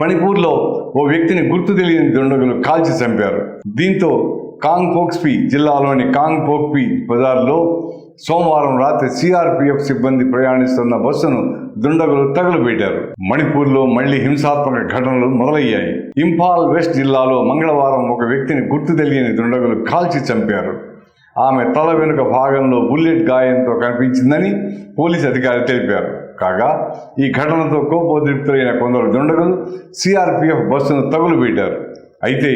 మణిపూర్లో ఓ వ్యక్తిని గుర్తు తెలియని దుండగులు కాల్చి చంపారు. దీంతో కాంగ్ పోక్స్పి జిల్లాలోని కాంగ్ పోక్పి బజార్లో సోమవారం రాత్రి సిఆర్పిఎఫ్ సిబ్బంది ప్రయాణిస్తున్న బస్సును దుండగులు తగులుపెట్టారు మణిపూర్లో మళ్ళీ హింసాత్మక ఘటనలు మొదలయ్యాయి. ఇంఫాల్ వెస్ట్ జిల్లాలో మంగళవారం ఒక వ్యక్తిని గుర్తు తెలియని దుండగులు కాల్చి చంపారు. ఆమె తల వెనుక భాగంలో బుల్లెట్ గాయంతో కనిపించిందని పోలీసు అధికారి తెలిపారు. కాగా ఈ ఘటనతో కోపోద్రిక్తులైన కొందరు దుండగులు సిఆర్పిఎఫ్ బస్సును తగులుపెట్టారు అయితే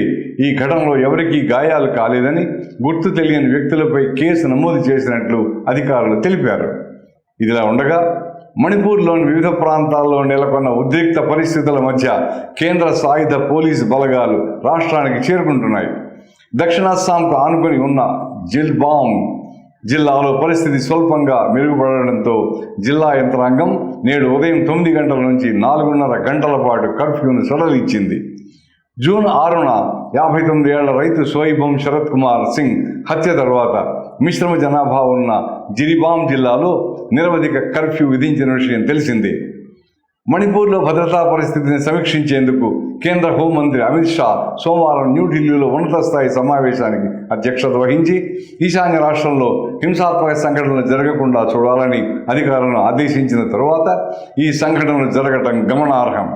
ఈ ఘటనలో ఎవరికీ గాయాలు కాలేదని గుర్తు తెలియని వ్యక్తులపై కేసు నమోదు చేసినట్లు అధికారులు తెలిపారు. ఇదిలా ఉండగా మణిపూర్లోని వివిధ ప్రాంతాల్లో నెలకొన్న ఉద్రిక్త పరిస్థితుల మధ్య కేంద్ర సాయుధ పోలీసు బలగాలు రాష్ట్రానికి చేరుకుంటున్నాయి. దక్షిణాస్సాంకు ఆనుకొని ఉన్న జిల్బాంగ్ జిల్లాలో పరిస్థితి స్వల్పంగా మెరుగుపడడంతో జిల్లా యంత్రాంగం నేడు ఉదయం తొమ్మిది గంటల నుంచి నాలుగున్నర గంటల పాటు కర్ఫ్యూను సడలిచ్చింది జూన్ ఆరున యాభై తొమ్మిది ఏళ్ళ రైతు సోయిబం శరత్ కుమార్ సింగ్ హత్య తర్వాత మిశ్రమ జనాభా ఉన్న జిరిబాం జిల్లాలో నిరవధిక కర్ఫ్యూ విధించిన విషయం తెలిసిందే. మణిపూర్లో భద్రతా పరిస్థితిని సమీక్షించేందుకు కేంద్ర హోంమంత్రి అమిత్ షా సోమవారం న్యూఢిల్లీలో ఉన్నత స్థాయి సమావేశానికి అధ్యక్షత వహించి ఈశాన్య రాష్ట్రంలో హింసాత్మక సంఘటనలు జరగకుండా చూడాలని అధికారులను ఆదేశించిన తరువాత ఈ సంఘటనలు జరగటం గమనార్హం.